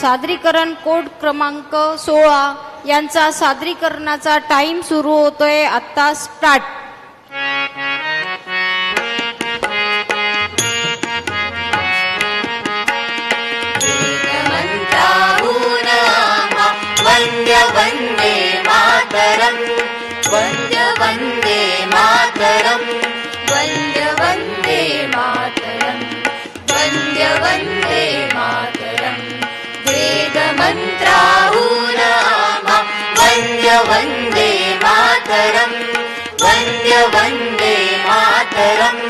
सादरीकरण कोड क्रमांक सोळा यांचा सादरीकरणाचा टाइम सुरू होतोय आत्ता स्टार्ट मन्त्राहूनामा वन्द्य वन्दे मातरम् वन्द्य वन्दे मातरम् वन्द्य वन्दे मातरम् वन्द्य वन्दे मातरम् वन्द्य वन्दे मातरम्। वन्द्य वन्दे मातरम्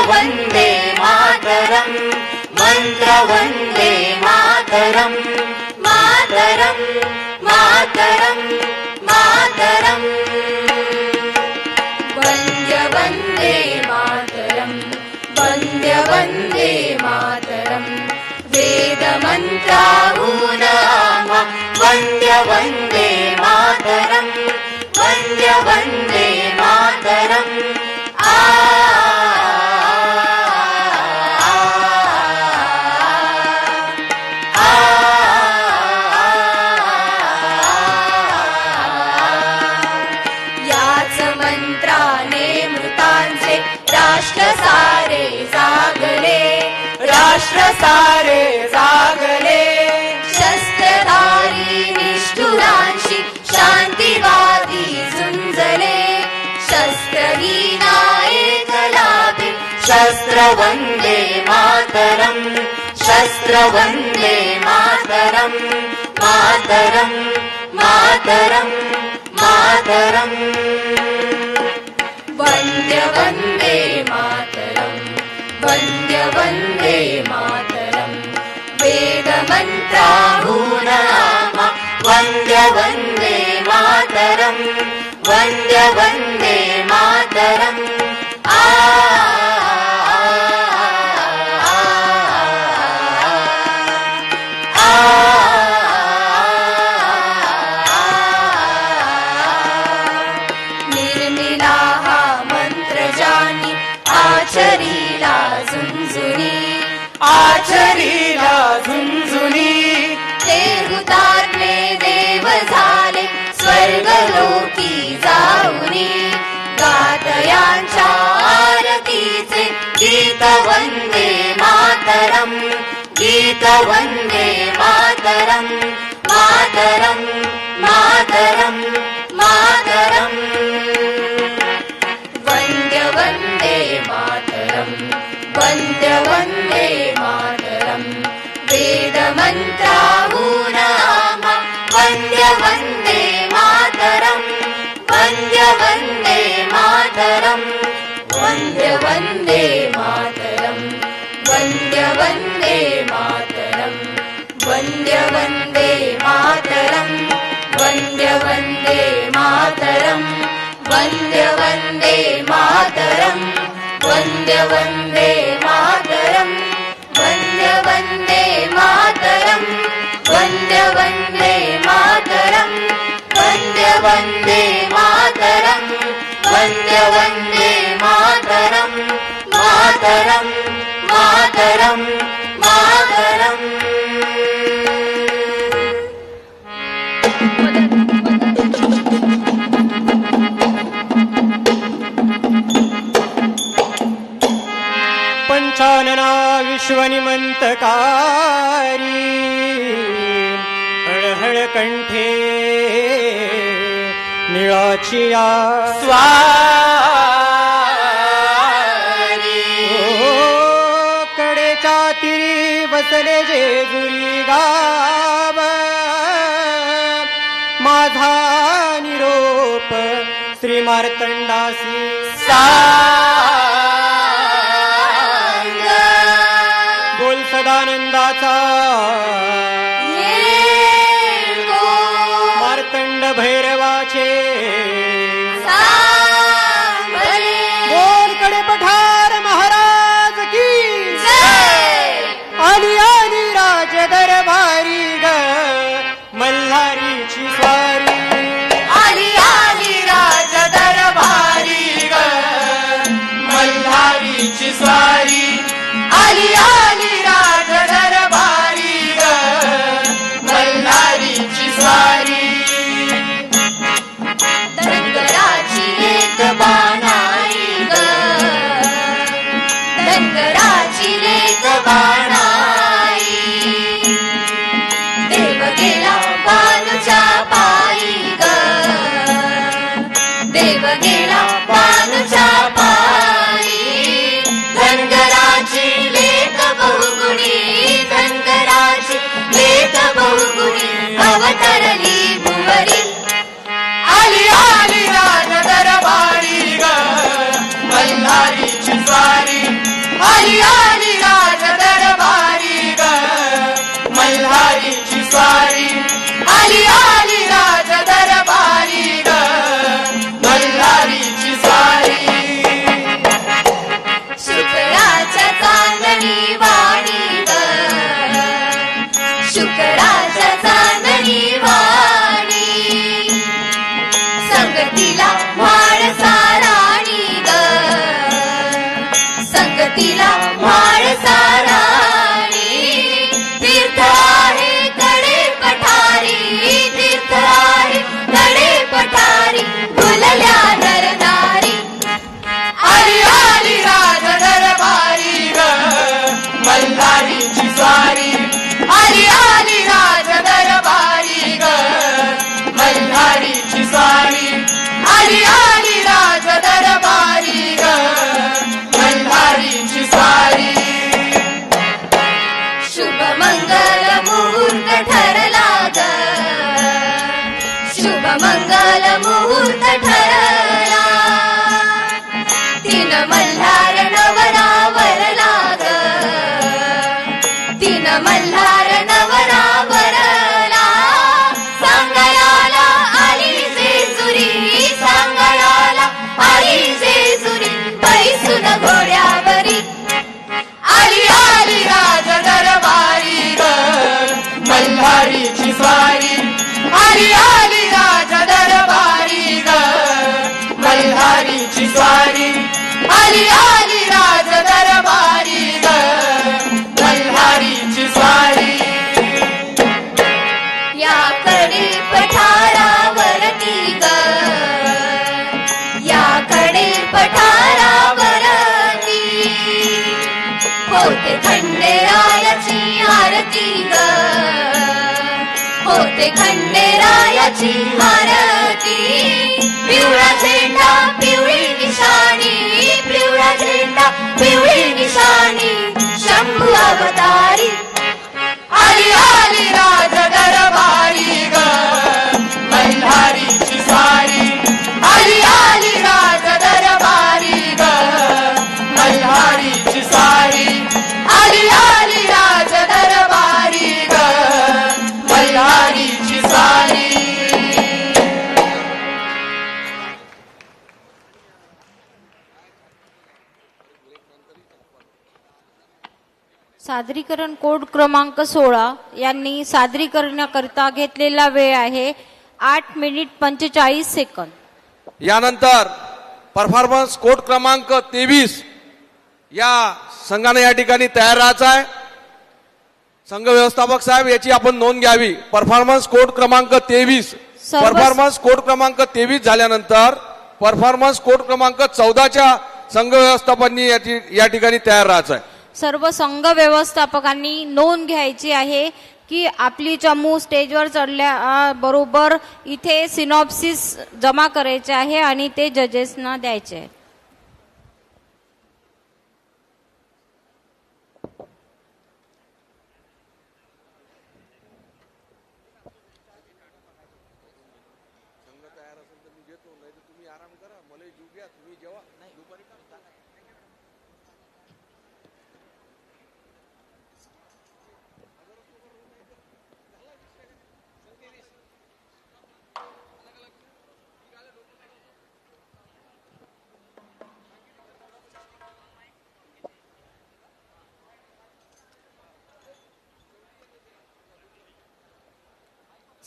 वंदे मातरम। मंत्र वंदे मातरम। मातरम मातरम मातरम। वन्द्य वन्दे मातरम्। वन्द्य वन्दे मातरम्। वेदमन्त्राहूनाम वन्द्य वन्दे मातरम्। वन्द्य वन्दे मातरम् राष्ट्रसारे सागणे राष्ट्रसारे सागणे शस्त्रधारी निष्ठुराजि शान्तिवादी सु शस्त्रहीनायकलापि जनादि शस्त्रवन्दे मातरम् शस्त्रवन्दे मातरम् मातरम् मातरम् मातरम्। वन्दे मातरम् वेदमन्त्राहूनाम वन्द्य वन्दे मातरम् वन्द्य वन्दे मातरम् आ निर्मिलाः मन्त्रजानि झुंझुनी आचरीला झुंझुनी। ते हुतात्मे देव झाले स्वर्गलोकी जाऊनी। गातयांच्या आरतीचे गीत वंदे मातरम। गीत वंदे मातरम। मातरम मातरम मातरम वन्दे मातरम्। वेदमन्त्राहूनाम वन्द्य वन्दे मातरम्। वन्द्य वन्दे मातरम्। वन्द्य वन्दे मातरम्। वन्द्य वन्दे मातरम्। वन्द्य वन्दे मातरम्। वन्द्य वन्दे मातरम्। वन्द्य वन्दे मातरम् वन्द्य वन्दे मातरम्। वन्द्य वन्दे मातरम्। वन्द्य वन्दे मातरम्। वन्द्य वन्दे मातरम्। वन्द्य वन्दे मातरम्। मातरम् मातरम् मातरम् विश्वनिमंतकारी हळहळ कंठे निळाचिया स्वारी। ओ कडेच्या तिरी बसले जेजुरी गाव माझा निरोप श्री मार्तंडासी साडीची साडी आली आली राज दरबारी ग. मल्हारीची स्वारी शुभ मंगल मुहूर्त ठरला ग. शुभ मंगल मुहूर्त ठरला. तीन मल्हार आली आली राज दरबारी ग मल्हारीची स्वारी याकडे पठारावरती ग याकडे पठारावरती होते खंडेरायाची आरती ग. होते खंडेरायाची आरती. पिवळा झेंडा सादरीकरण कोड क्रमांक सोळा यांनी सादरीकरणाकरिता घेतलेला वेळ आहे आठ मिनिट पंचेचाळीस सेकंद. यानंतर परफॉर्मन्स कोड क्रमांक तेवीस या संघाने या ठिकाणी तयार राहायचा आहे. संघ व्यवस्थापक साहेब याची आपण नोंद घ्यावी. परफॉर्मन्स कोड क्रमांक तेवीस. परफॉर्मन्स कोड क्रमांक तेवीस झाल्यानंतर परफॉर्मन्स कोड क्रमांक चौदाच्या संघ व्यवस्थापनांनी या ठिकाणी तयार राहायचं आहे. सर्व संघ व्यवस्थापकांनी नोंद घ्यायची आहे की आपली चमू स्टेजवर चढल्या बरोबर इथे सिनॉप्सिस जमा करायचे आहे आणि ते जजेसना द्यायचे आहे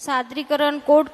सादरीकरण कोड